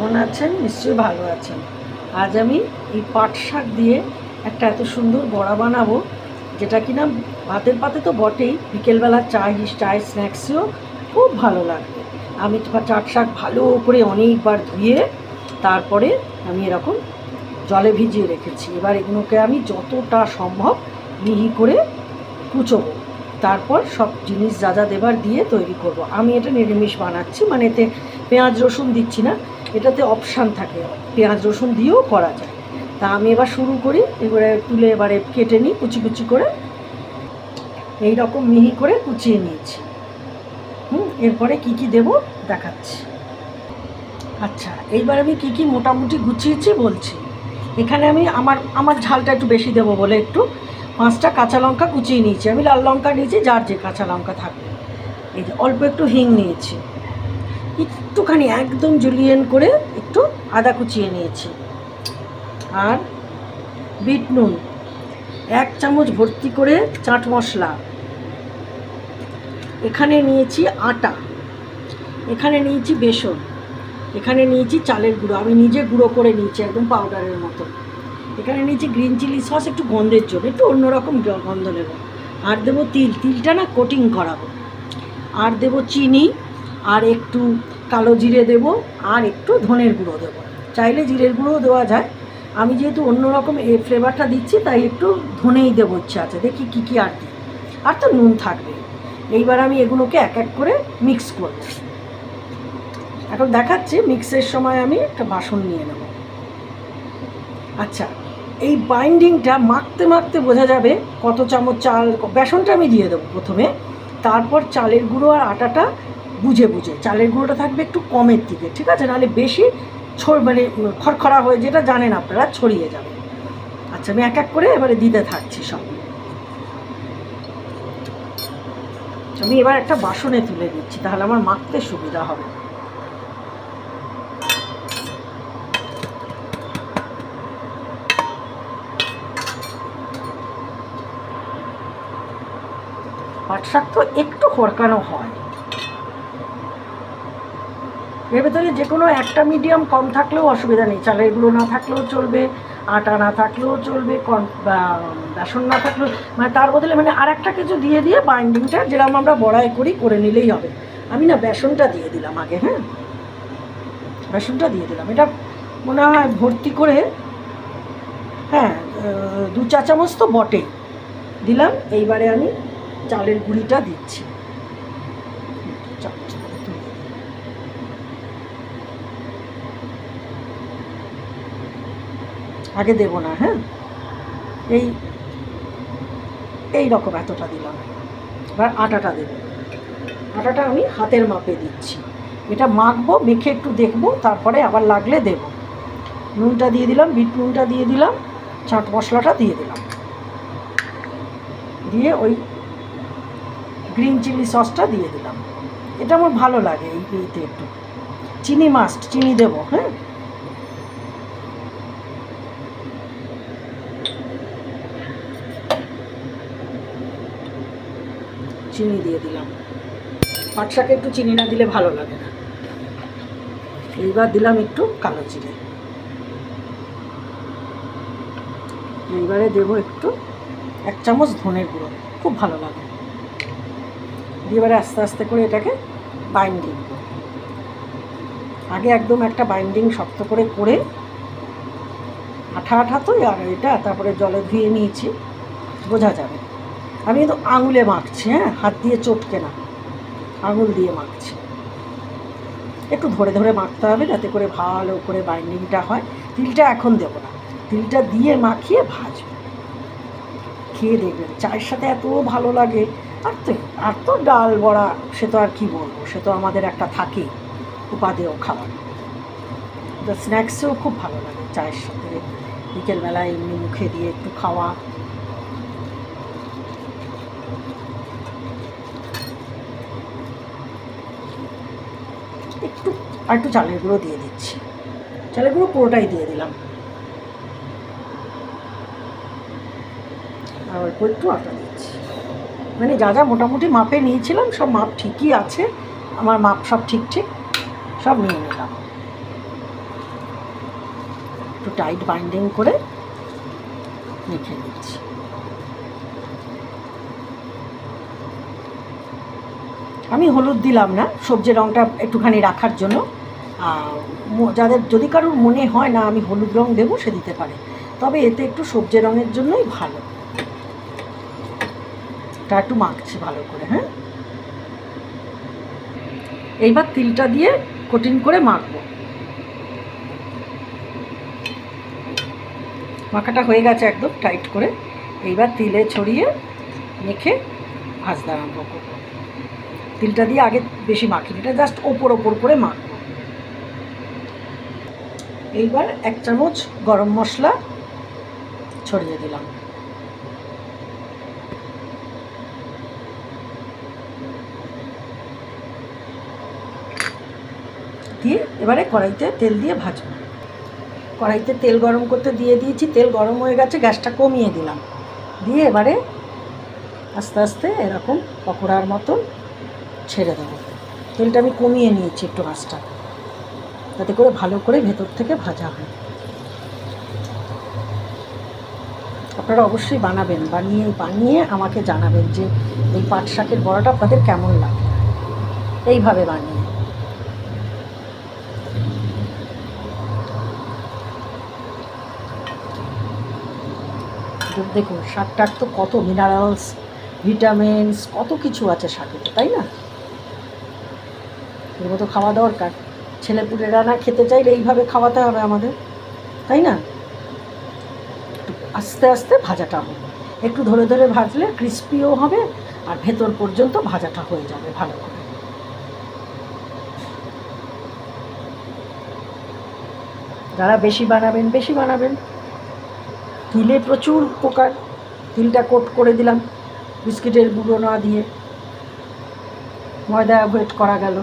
কেমন আছেন? নিশ্চয়ই ভালো আছেন। আজ আমি এই পাট শাক দিয়ে একটা এত সুন্দর বড়া বানাবো, যেটা কিনা ভাতের পাতে তো বটেই, বিকেলবেলা চায় চায় স্ন্যাক্সেও খুব ভালো লাগবে আমি চাট শাক ভালো করে অনেকবার ধুয়ে, তারপরে আমি এরকম জলে ভিজিয়ে রেখেছি। এবার এগুলোকে আমি যতটা সম্ভব মিহি করে কুচোবো। তারপর সব জিনিস যা যা দেবার দিয়ে তৈরি করব। আমি এটা নিরামিষ বানাচ্ছি মানে এতে পেঁয়াজ রসুন দিচ্ছি না এটাতে অপশান থাকে। পেঁয়াজ, রসুন দিয়েও করা যায়। তা আমি এবার শুরু করি, এবারে তুলে এবারে কেটে নিই, কুচি কুচি করে। এই রকম মিহি করে কুচিয়ে নিয়েছি। হুম, এরপরে কি কি দেব দেখাচ্ছি। আচ্ছা এইবার আমি কি কি মোটামুটি গুছিয়েছি বলছি। এখানে আমি আমার আমার ঝালটা একটু বেশি দেবো বলে একটু। পাঁচটা কাঁচা লঙ্কা কুচিয়ে নিয়েছি। আমি লাল লঙ্কা নিয়েছি, যার যে কাঁচা লঙ্কা থাকবে। এই যে অল্প একটু হিং নিয়েছি। একটুখানি একদম জুলিয়েন করে একটু আদা কুচিয়ে নিয়েছি। আর বিট নুন, এক চামচ ভর্তি করে চাট মশলা। এখানে নিয়েছি আটা, এখানে নিয়েছি বেসন, এখানে নিয়েছি চালের গুঁড়ো। আমি নিজে গুঁড়ো করে নিয়েছি একদম পাউডারের মতো। এখানে নিয়েছি গ্রিন চিলি সস একটু গন্ধের জন্য, একটু অন্যরকম গন্ধ নেব আর দেবো তিল, তিলটা না কোটিং করাবো। আর দেবো চিনি আর একটু কালো জিরে দেব, আর একটু ধনের গুঁড়ো দেবো। চাইলে জিরের গুঁড়োও দেওয়া যায়। আমি যেহেতু অন্যরকম এ ফ্লেভারটা দিচ্ছি, তাই একটু ধনেই দেবো ইচ্ছা আছে। দেখি কী কী আর দিই। আর তো নুন থাকবে। এইবার আমি এগুলোকে এক এক করে মিক্স করব এখন দেখাচ্ছি মিক্সের সময় আমি একটা বাসন নিয়ে নেব। আচ্ছা এই বাইন্ডিংটা মাখতে মাখতে বোঝা যাবে কত চামচ চাল, বেসনটা আমি দিয়ে দেবো প্রথমে। তারপর চালের গুঁড়ো আর আটাটা বুঝে বুঝে। চালের গুঁড়োটা থাকবে একটু কমের দিকে, ঠিক আছে? নাহলে বেশি ছড় মানে খড়খড়া হয়ে যেটা জানেন আপনারা, ছড়িয়ে যাবে। আচ্ছা আমি এক এক করে এবারে দিতে থাকছি সব। আমি এবার একটা বাসনে তুলে দিচ্ছি, তাহলে আমার মাখতে সুবিধা হবে। পাট শাক তো একটু খড়কানো হয়। এর ভেতরে যে কোনো একটা মিডিয়াম কম থাকলেও অসুবিধা নেই। চালের গুঁড়ো না থাকলেও চলবে, আটা না থাকলেও চলবে, কন বেসন না থাকলেও মানে তার বদলে মানে আর একটা কিছু দিয়ে দিয়ে বাইন্ডিংটা যেরকম আমরা বড়াই করি, করে নিলেই হবে। আমি না বেসনটা দিয়ে দিলাম আগে হ্যাঁ? বেসনটা দিয়ে দিলাম। এটা মনে হয় ভর্তি করে হ্যাঁ দু চা চামচ তো বটেই। দিলাম, এইবারে আমি চালের গুঁড়িটা দিচ্ছি চামচ করে তুলে দিই। আগে দেব না হ্যাঁ? এই এই রকম এতটা দিলাম। এবার আটাটা দেব। আটাটা আমি হাতের মাপে দিচ্ছি। এটা মাখবো, মেখে একটু দেখব, তারপরে আবার লাগলে দেব। নুনটা দিয়ে দিলাম, বিট নুনটা দিয়ে দিলাম, চাট মশলাটা দিয়ে দিলাম। দিয়ে ওই গ্রিন চিলি সসটা দিয়ে দিলাম। এটা আমার ভালো লাগে এই ইয়েতে একটু। চিনি মাস্ট চিনি দেবো হ্যাঁ? চিনি দিয়ে দিলাম। পাট শাকে একটু চিনি না দিলে ভালো লাগে না। এইবার দিলাম একটু কালো চিনি। এইবারে দেবো একটু এক চামচ ধনের গুঁড়ো, খুব ভালো লাগে। এবারে আস্তে আস্তে করে এটাকে বাইন্ডিং আগে একদম একটা বাইন্ডিং শক্ত করে করে আঠা আঠা তো, আর এটা তারপরে জলে ধুয়ে নিয়েছি, বোঝা যাবে। আমি কিন্তু আঙুলে মাখছি হ্যাঁ? হাত দিয়ে চটকে না। আঙুল দিয়ে মাখছি। একটু ধরে ধরে মাখতে হবে যাতে করে ভালো করে বাইন্ডিংটা হয়। তিলটা এখন দেবো না। তিলটা দিয়ে মাখিয়ে ভাজবো। খেয়ে দেখবেন, চায়ের সাথে এত ভালো লাগে। আর তো আর তো ডাল বড়া, সে তো আর কি বলব? সে তো আমাদের একটা থাকেই উপাদেয় খাবার। স্ন্যাক্সেও খুব ভালো লাগে চায়ের সাথে। বিকেলবেলায় এমনি মুখে দিয়ে একটু খাওয়া একটু আর একটু চালের গুঁড়ো দিয়ে দিচ্ছি। চালের গুঁড়ো পুরোটাই দিয়ে দিলাম। আর অল্প একটু আটা দিচ্ছি। মানে যা যা মোটামুটি মাপে নিয়েছিলাম, সব মাপ ঠিকই আছে। আমার মাপ সব ঠিক ঠিক, সব নিয়ে নিলাম। একটু টাইট বাইন্ডিং করে মেখে দিচ্ছি আমি হলুদ দিলাম না সবজি রঙটা একটুখানি রাখার জন্য। যাদের যদি কারোর মনে হয় না, আমি হলুদ রং দেবো, সে দিতে পারে। তবে এতে একটু সবজি রঙের জন্যই ভালো। এটা একটু মাখছি ভালো করে হ্যাঁ? এইবার তিলটা দিয়ে কোটিং করে মাখবো। মাখাটা হয়ে গেছে একদম টাইট করে। এইবার তিলে ছড়িয়ে মেখে ভাজতে আরম্ভ করব। তিলটা দিয়ে আগে বেশি মাখি এটা জাস্ট ওপর ওপর করে মাখবো। এইবার এক চামচ গরম মশলা ছড়িয়ে দিলাম। দিয়ে এবারে কড়াইতে তেল দিয়ে ভাজবো। কড়াইতে তেল গরম করতে দিয়ে দিয়েছি, তেল গরম হয়ে গেছে, গ্যাসটা কমিয়ে দিলাম। দিয়ে এবারে আস্তে আস্তে এরকম পকোড়ার মতন ছেড়ে দেবো। তেলটা আমি কমিয়ে নিয়েছি একটু আঁচটা। যাতে করে ভালো করে ভেতর থেকে ভাজা হয়। আপনারা অবশ্যই বানাবেন, বানিয়ে বানিয়ে আমাকে জানাবেন যে এই পাট শাকের বড়াটা আপনাদের কেমন লাগে। এইভাবে বানিয়ে। দেখুন শাক টাক তো কত মিনারেলস ভিটামিনস কত কিছু আছে শাকেতে, তাই না? এগুলো তো খাওয়া দরকার। ছেলেপুলেরা না খেতে চাইলে এইভাবে খাওয়াতে হবে আমাদের, তাই না? আস্তে আস্তে ভাজাটা হবে। একটু ধরে ধরে ভাজলে ক্রিস্পিও হবে আর ভেতর পর্যন্ত ভাজাটা হয়ে যাবে ভালো করে। যারা বেশি বানাবেন বেশি বানাবেন। তিলে প্রচুর উপকার। তিলটা কোট করে দিলাম, বিস্কিটের গুঁড়ো না দিয়ে। ময়দা অ্যাভয়েড করা গেল।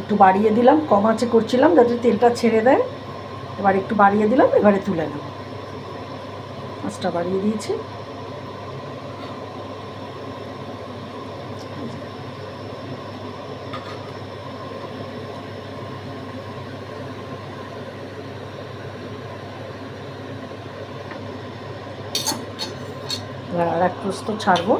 একটু বাড়িয়ে দিলাম, কম আঁচে করছিলাম, যাতে তেলটা ছেড়ে দেয়। এবার একটু বাড়িয়ে দিলাম, এবারে তুলে নেব। আঁচটা বাড়িয়ে দিয়েছি। এবার আর এক প্রস্ত ছাড়বো।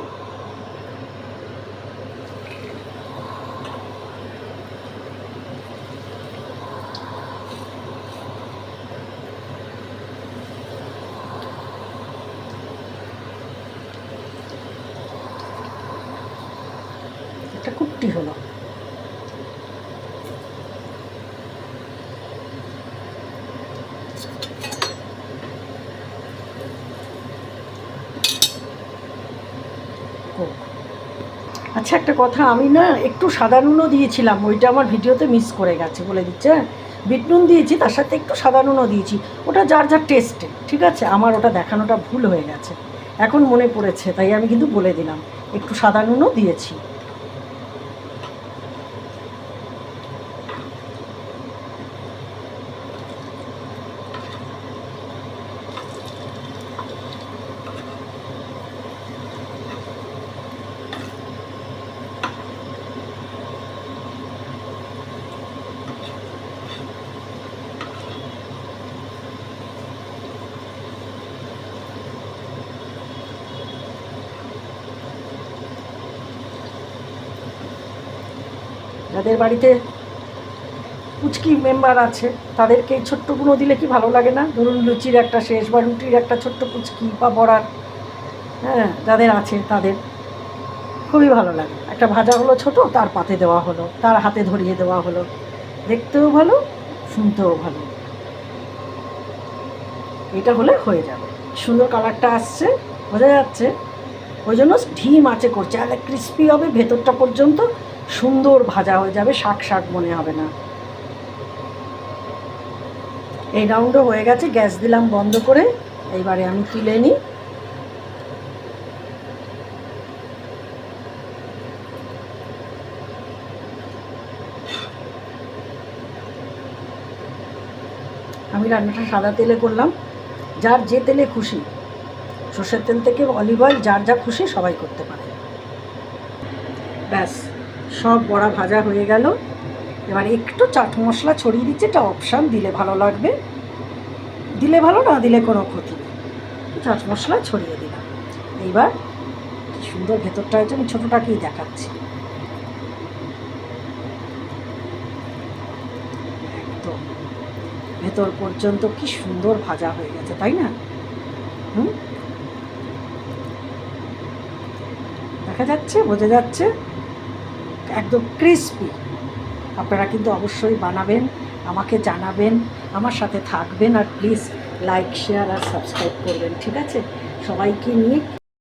একটা কুট্টি হলো। আচ্ছা একটা কথা, আমি না একটু সাদা নুনও দিয়েছিলাম, ওইটা আমার ভিডিওতে মিস করে গেছে, বলে দিচ্ছে হ্যাঁ? বিট নুন দিয়েছি, তার সাথে একটু সাদা নুনও দিয়েছি। ওটা যার যার টেস্টে ঠিক আছে? আমার ওটা দেখানোটা ভুল হয়ে গেছে। এখন মনে পড়েছে, তাই আমি কিন্তু বলে দিলাম, একটু সাদা নুনও দিয়েছি। যাদের বাড়িতে কুচকি মেম্বার আছে, তাদেরকে এই ছোট্টগুলো দিলে কি ভালো লাগে না? ধরুন লুচির একটা শেষ বা রুটির একটা ছোট্ট কুচকি বা বড়ার হ্যাঁ যাদের আছে তাদের, খুবই ভালো লাগে। একটা ভাজা হলো ছোট, তার পাতে দেওয়া হলো, তার হাতে ধরিয়ে দেওয়া হলো। দেখতেও ভালো, শুনতেও ভালো। এটা হলে হয়ে যাবে। সুন্দর কালারটা আসছে, বোঝা যাচ্ছে। ওই জন্য ঢিম আছে করছে, আর ক্রিস্পি হবে ভেতরটা পর্যন্ত সুন্দর ভাজা হয়ে যাবে, শাক শাক মনে হবে না। এই রাউন্ডও হয়ে গেছে, গ্যাস দিলাম বন্ধ করে। এইবারে আমি তুলে নিই আমি রান্নাটা সাদা তেলে করলাম। যার যে তেলে খুশি, সর্ষের তেল থেকে অলিভ অয়েল যার যা খুশি সবাই করতে পারে। ব্যাস। সব বড়া ভাজা হয়ে গেল। এবার একটু চাট মশলা ছড়িয়ে দিচ্ছে এটা অপশান দিলে ভালো লাগবে। দিলে ভালো, না দিলে কোনো ক্ষতি চাট মশলা ছড়িয়ে দিলাম। এইবার সুন্দর ভেতরটা হয়েছে, আমি ছোটোটাকেই দেখাচ্ছি। একদম। ভেতর পর্যন্ত কি সুন্দর ভাজা হয়ে গেছে, তাই না? হুম? দেখা যাচ্ছে, বোঝা যাচ্ছে। একদম ক্রিসপি আপনারা কিন্তু অবশ্যই বানাবেন, আমাকে জানাবেন, আমার সাথে থাকবেন আর প্লিজ লাইক শেয়ার আর সাবস্ক্রাইব করবেন, ঠিক আছে? সবাইকে নিয়ে